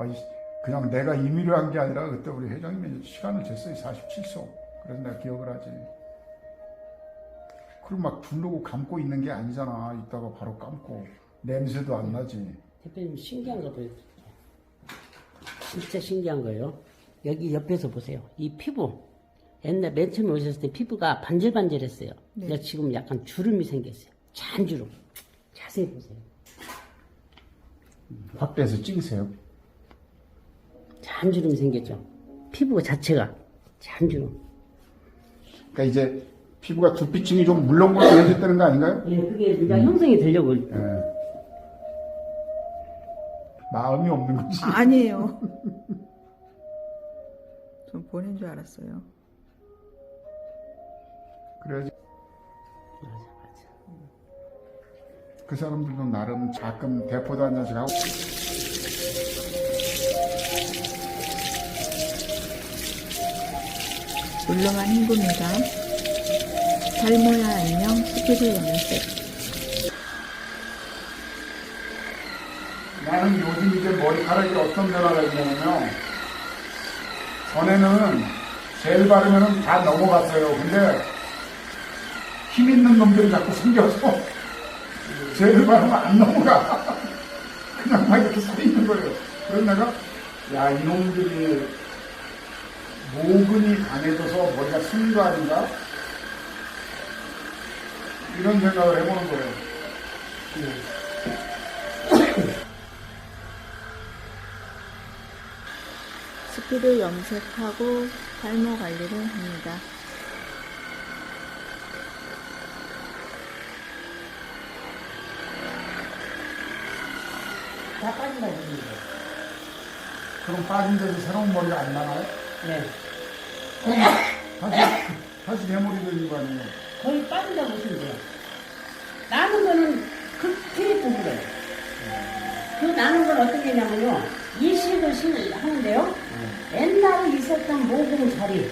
아이, 그냥 내가 임의로 한 게 아니라 그때 우리 회장님이 시간을 쟀어요. 47초. 그래서 내가 기억을 하지. 그리고 막 두르고 감고 있는 게 아니잖아. 이따가 바로 감고. 냄새도 안 나지. 대표님 신기한 거 보여드릴게요. 진짜 신기한 거예요. 여기 옆에서 보세요. 이 피부. 옛날 맨 처음에 오셨을 때 피부가 반질반질했어요. 근데 지금 약간 주름이 생겼어요. 잔주름. 자세히 보세요. 확대해서 찍으세요. 잔주름이 생겼죠. 피부 자체가 잔주름. 그러니까 이제 피부가 두피층이 좀 물렁물렁 해졌다는 거 아닌가요? 예, 그게 이제 형성이 되려고. 예. 마음이 없는 거지. 아니에요. 전 보낸 줄 알았어요. 그래야지 맞아, 맞아. 그 사람들도 나름 가끔 대포도 한 잔씩 하고 물렁한 행복입니다. 탈모야 안녕 스피드 연습. 나는 요즘 이제 머리카락이 어떤 변화가 있냐면요. 전에는 젤 바르면 다 넘어갔어요. 근데 힘 있는 놈들이 자꾸 생겨서 젤을 바르면 안 넘어가. 그냥 막 이렇게 서 있는 거예요. 그래서 내가 야 이놈들이 모근이 강해져서 머리가 숨는 거 아닌가? 이런 생각을 해보는 거예요. 스피드 염색하고 탈모 관리를 합니다. 다 빠진다고 보는데. 그럼 빠진 데서 새로운 머리가 안 나나요? 네. 다시, 다시 대머리 되는 거 아니에요? 거의 빠진다고 보시면 돼요. 나는 거는 극히 부드러워요. 그 나는 건 어떤 게냐면요. 이식을 신- 하는데요. 옛날에 있었던 모공 자리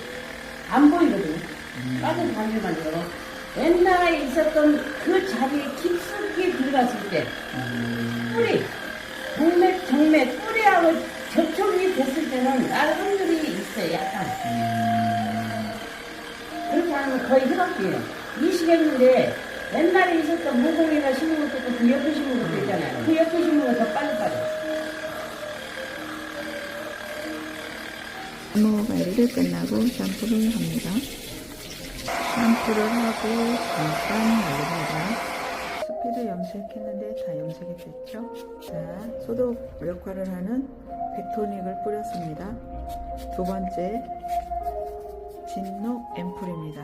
안 보이거든요. 빠진 반지만 들어. 옛날에 있었던 그 자리에 깊숙이 들어갔을 때 뿌리, 정맥, 정맥, 뿌리하고 접촉이 됐을 때는. 약간. 그렇게 하면 거의 희박이에요. 이식했는데 옛날에 있었던 무공이나 심은 것도 있고 그 옆에 심은 것도 있잖아요. 그 옆에 심은 거더 빨리 빠져. 탈모 관리를 끝나고 샴푸를 합니다. 샴푸를 하고 잠깐 말립니다. 스피드 염색했는데 다 염색이 됐죠? 자, 소독 역할을 하는 백토닉을 뿌렸습니다. 두 번째, 진노 앰플입니다.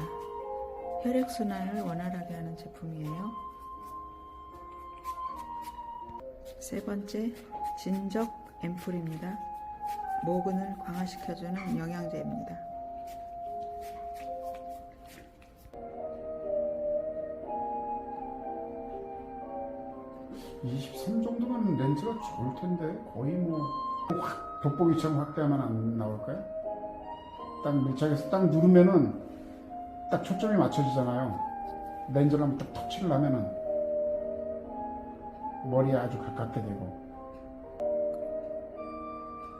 혈액순환을 원활하게 하는 제품이에요. 세 번째, 진적 앰플입니다. 모근을 강화시켜주는 영양제입니다. 이23 정도면 렌즈가 좋을 텐데 거의 뭐 확 돋보기처럼 확대하면 안 나올까요? 딱 밀착해서 딱 누르면은 딱 초점이 맞춰지잖아요. 렌즈를 한번 딱 터치를 하면은 머리에 아주 가깝게 되고